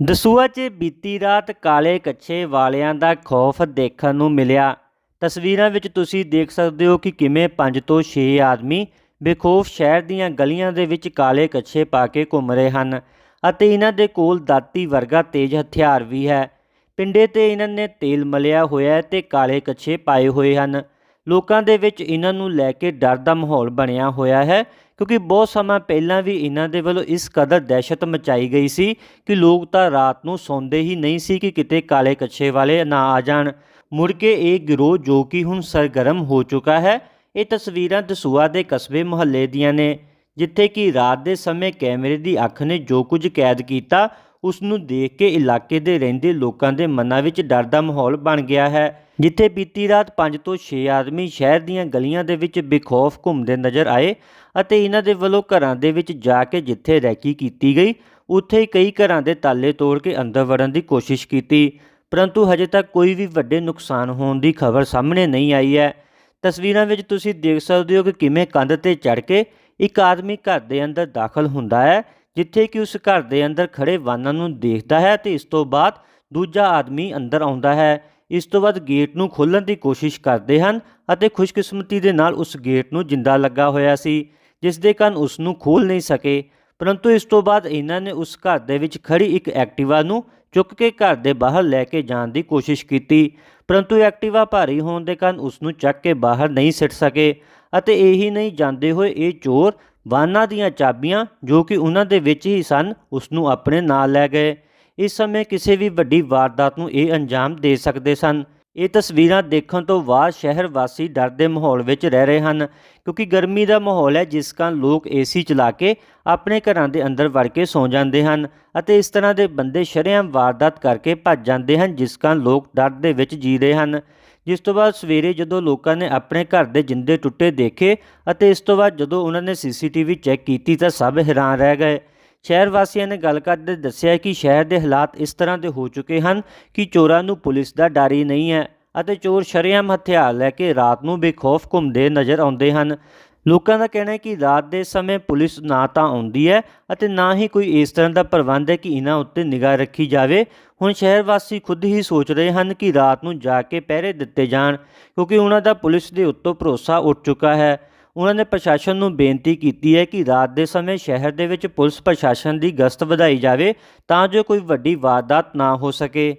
ਦਸੂਆ 'ਚ ਬੀਤੀ ਰਾਤ ਕਾਲੇ ਕੱਛੇ ਵਾਲਿਆਂ ਦਾ ਖੌਫ ਦੇਖਣ ਨੂੰ ਮਿਲਿਆ। ਤਸਵੀਰਾਂ ਵਿੱਚ ਤੁਸੀਂ ਦੇਖ ਸਕਦੇ ਹੋ ਕਿ ਕਿਵੇਂ 5 ਤੋਂ 6 ਆਦਮੀ ਬੇਖੌਫ ਸ਼ਹਿਰ ਦੀਆਂ ਗਲੀਆਂ ਦੇ ਵਿੱਚ ਕਾਲੇ ਕੱਛੇ ਪਾ ਕੇ ਘੁੰਮ ਰਹੇ ਹਨ ਅਤੇ ਇਹਨਾਂ ਦੇ ਕੋਲ ਦਾਤੀ ਵਰਗਾ ਤੇਜ਼ ਹਥਿਆਰ ਵੀ ਹੈ। ਪਿੰਡੇ ਤੇ ਇਹਨਾਂ ਨੇ ਤੇਲ ਮਲਿਆ ਹੋਇਆ ਹੈ ਤੇ ਕਾਲੇ ਕੱਛੇ ਪਾਏ ਹੋਏ ਹਨ। ਲੋਕਾਂ ਦੇ ਵਿੱਚ ਇਹਨਾਂ ਨੂੰ ਲੈ ਕੇ ਡਰ ਦਾ ਮਾਹੌਲ ਬਣਿਆ ਹੋਇਆ ਹੈ, ਕਿਉਂਕਿ ਬਹੁਤ ਸਮਾਂ ਪਹਿਲਾਂ ਵੀ ਇਹਨਾਂ ਦੇ ਵੱਲੋਂ ਇਸ ਕਦਰ ਦਹਿਸ਼ਤ ਮਚਾਈ ਗਈ ਸੀ ਕਿ ਲੋਕ ਤਾਂ ਰਾਤ ਨੂੰ ਸੌਂਦੇ ਹੀ ਨਹੀਂ ਸੀ ਕਿ ਕਿਤੇ ਕਾਲੇ ਕੱਛੇ ਵਾਲੇ ਨਾ ਆ ਜਾਣ। ਮੁੜ ਕੇ ਇਹ ਗਿਰੋਹ ਜੋ ਕਿ ਹੁਣ ਸਰਗਰਮ ਹੋ ਚੁੱਕਾ ਹੈ, ਇਹ ਤਸਵੀਰਾਂ ਦਸੂਆ ਦੇ ਕਸਬੇ ਮੁਹੱਲੇ ਦੀਆਂ ਨੇ, ਜਿੱਥੇ ਕਿ ਰਾਤ ਦੇ ਸਮੇਂ ਕੈਮਰੇ ਦੀ ਅੱਖ ਨੇ ਜੋ ਕੁਝ ਕੈਦ ਕੀਤਾ ਉਸ ਨੂੰ ਦੇਖ ਕੇ ਇਲਾਕੇ ਦੇ ਰਹਿੰਦੇ ਲੋਕਾਂ ਦੇ ਮਨਾਂ ਵਿੱਚ ਡਰ ਦਾ ਮਾਹੌਲ ਬਣ ਗਿਆ ਹੈ, ਜਿੱਥੇ ਬੀਤੀ ਰਾਤ 5 ਤੋਂ 6 ਆਦਮੀ ਸ਼ਹਿਰ ਦੀਆਂ ਗਲੀਆਂ ਦੇ ਵਿੱਚ ਬੇਖੌਫ ਘੁੰਮਦੇ ਨਜ਼ਰ ਆਏ ਅਤੇ ਇਹਨਾਂ ਦੇ ਵੱਲੋਂ ਘਰਾਂ ਦੇ ਵਿੱਚ ਜਾ ਕੇ ਜਿੱਥੇ ਰੈਕੀ ਕੀਤੀ ਗਈ, ਉੱਥੇ ਹੀ ਕਈ ਘਰਾਂ ਦੇ ਤਾਲੇ ਤੋੜ ਕੇ ਅੰਦਰ ਵੜਨ ਦੀ ਕੋਸ਼ਿਸ਼ ਕੀਤੀ। ਪਰੰਤੂ ਹਜੇ ਤੱਕ ਕੋਈ ਵੀ ਵੱਡੇ ਨੁਕਸਾਨ ਹੋਣ ਦੀ ਖਬਰ ਸਾਹਮਣੇ ਨਹੀਂ ਆਈ ਹੈ। ਤਸਵੀਰਾਂ ਵਿੱਚ ਤੁਸੀਂ ਦੇਖ ਸਕਦੇ ਹੋ ਕਿ ਕਿਵੇਂ ਕੰਧ ਤੇ ਚੜ ਕੇ ਇੱਕ ਆਦਮੀ ਘਰ ਦੇ ਅੰਦਰ ਦਾਖਲ ਹੁੰਦਾ ਹੈ ਜਿੱਥੇ ਕਿ ਉਸ ਘਰ ਦੇ ਅੰਦਰ ਖੜੇ ਵਾਹਨਾਂ ਨੂੰ ਦੇਖਦਾ ਹੈ ਤੇ ਇਸ ਤੋਂ ਬਾਅਦ ਦੂਜਾ ਆਦਮੀ ਅੰਦਰ ਆਉਂਦਾ ਹੈ। ਇਸ ਤੋਂ ਬਾਅਦ ਗੇਟ ਨੂੰ ਖੋਲ੍ਹਣ ਦੀ ਕੋਸ਼ਿਸ਼ ਕਰਦੇ ਹਨ ਅਤੇ ਖੁਸ਼ਕਿਸਮਤੀ ਦੇ ਨਾਲ ਉਸ ਗੇਟ ਨੂੰ ਜਿੰਦਾ ਲੱਗਾ ਹੋਇਆ ਸੀ, ਜਿਸ ਦੇ ਕਾਰਨ ਉਸ ਨੂੰ ਖੋਲ੍ਹ ਨਹੀਂ ਸਕੇ। ਪਰੰਤੂ ਇਸ ਤੋਂ ਬਾਅਦ ਇਹਨਾਂ ਨੇ ਉਸ ਘਰ ਦੇ ਵਿੱਚ ਖੜੀ ਇੱਕ ਐਕਟਿਵਾ ਨੂੰ ਚੁੱਕ ਕੇ ਘਰ ਦੇ ਬਾਹਰ ਲੈ ਕੇ ਜਾਣ ਦੀ ਕੋਸ਼ਿਸ਼ ਕੀਤੀ। ਪਰੰਤੂ ਐਕਟਿਵਾ ਭਾਰੀ ਹੋਣ ਦੇ ਕਾਰਨ ਉਸ ਨੂੰ ਚੱਕ ਕੇ ਬਾਹਰ ਨਹੀਂ ਸਿੱਟ ਸਕੇ ਅਤੇ ਇਹੀ ਨਹੀਂ ਜਾਂਦੇ ਹੋਏ ਇਹ ਚੋਰ ਵਾਹਨਾਂ ਦੀਆਂ ਚਾਬੀਆਂ ਜੋ ਕਿ ਉਹਨਾਂ ਦੇ ਵਿੱਚ ਹੀ ਸਨ ਉਸ ਨੂੰ ਆਪਣੇ ਨਾਲ ਲੈ ਗਏ। ਇਸ ਸਮੇਂ ਕਿਸੇ ਵੀ ਵੱਡੀ ਵਾਰਦਾਤ ਨੂੰ ਇਹ ਅੰਜਾਮ ਦੇ ਸਕਦੇ ਸਨ। ਇਹ ਤਸਵੀਰਾਂ ਦੇਖਣ ਤੋਂ ਬਾਅਦ ਸ਼ਹਿਰ ਵਾਸੀ ਡਰ ਦੇ ਮਾਹੌਲ ਵਿੱਚ ਰਹਿ ਰਹੇ ਹਨ, ਕਿਉਂਕਿ ਗਰਮੀ ਦਾ ਮਾਹੌਲ ਹੈ, ਜਿਸ ਕਾਰਨ ਲੋਕ ਏਸੀ ਚਲਾ ਕੇ ਆਪਣੇ ਘਰਾਂ ਦੇ ਅੰਦਰ ਵੜ ਕੇ ਸੌਂ ਜਾਂਦੇ ਹਨ ਅਤੇ ਇਸ ਤਰ੍ਹਾਂ ਦੇ ਬੰਦੇ ਸ਼ਰੇਆਮ ਵਾਰਦਾਤ ਕਰਕੇ ਭੱਜ ਜਾਂਦੇ ਹਨ, ਜਿਸ ਕਾਰਨ ਲੋਕ ਡਰ ਦੇ ਵਿੱਚ ਜੀ ਰਹੇ ਹਨ। ਜਿਸ ਤੋਂ ਬਾਅਦ ਸਵੇਰੇ ਜਦੋਂ ਲੋਕਾਂ ਨੇ ਆਪਣੇ ਘਰ ਦੇ ਜਿੰਦੇ ਟੁੱਟੇ ਦੇਖੇ ਅਤੇ ਇਸ ਤੋਂ ਬਾਅਦ ਜਦੋਂ ਉਹਨਾਂ ਨੇ ਸੀਸੀਟੀਵੀ ਚੈੱਕ ਕੀਤੀ ਤਾਂ ਸਭ ਹੈਰਾਨ ਰਹਿ ਗਏ। ਸ਼ਹਿਰ ਵਾਸੀਆਂ ਨੇ ਗੱਲ ਕਰਦੇ ਦੱਸਿਆ ਕਿ ਸ਼ਹਿਰ ਦੇ ਹਾਲਾਤ ਇਸ ਤਰ੍ਹਾਂ ਦੇ ਹੋ ਚੁੱਕੇ ਹਨ ਕਿ ਚੋਰਾਂ ਨੂੰ ਪੁਲਿਸ ਦਾ ਡਰ ਹੀ ਨਹੀਂ ਹੈ ਅਤੇ ਚੋਰ ਸ਼ਰੇਆਮ ਹਥਿਆਰ ਲੈ ਕੇ ਰਾਤ ਨੂੰ ਬੇਖੌਫ ਘੁੰਮਦੇ ਨਜ਼ਰ ਆਉਂਦੇ ਹਨ। ਲੋਕਾਂ ਦਾ ਕਹਿਣਾ ਹੈ ਕਿ ਰਾਤ ਦੇ ਸਮੇਂ ਪੁਲਿਸ ਨਾ ਤਾਂ ਆਉਂਦੀ ਹੈ ਅਤੇ ਨਾ ਹੀ ਕੋਈ ਇਸ ਤਰ੍ਹਾਂ ਦਾ ਪ੍ਰਬੰਧ ਹੈ ਕਿ ਇਹਨਾਂ ਉੱਤੇ ਨਿਗਾਹ ਰੱਖੀ ਜਾਵੇ। ਹੁਣ ਸ਼ਹਿਰ ਵਾਸੀ ਖੁਦ ਹੀ ਸੋਚ ਰਹੇ ਹਨ ਕਿ ਰਾਤ ਨੂੰ ਜਾ ਕੇ ਪਹਿਰੇ ਦਿੱਤੇ ਜਾਣ, ਕਿਉਂਕਿ ਉਹਨਾਂ ਦਾ ਪੁਲਿਸ ਦੇ ਉੱਤੋਂ ਭਰੋਸਾ ਉੱਠ ਚੁੱਕਾ ਹੈ। ਉਹਨਾਂ ਨੇ ਪ੍ਰਸ਼ਾਸਨ ਨੂੰ ਬੇਨਤੀ ਕੀਤੀ ਹੈ ਕਿ ਰਾਤ ਦੇ ਸਮੇਂ ਸ਼ਹਿਰ ਦੇ ਵਿੱਚ ਪੁਲਿਸ ਪ੍ਰਸ਼ਾਸਨ ਦੀ ਗਸ਼ਤ ਵਧਾਈ ਜਾਵੇ ਤਾਂ ਜੋ ਕੋਈ ਵੱਡੀ ਵਾਰਦਾਤ ਨਾ ਹੋ ਸਕੇ।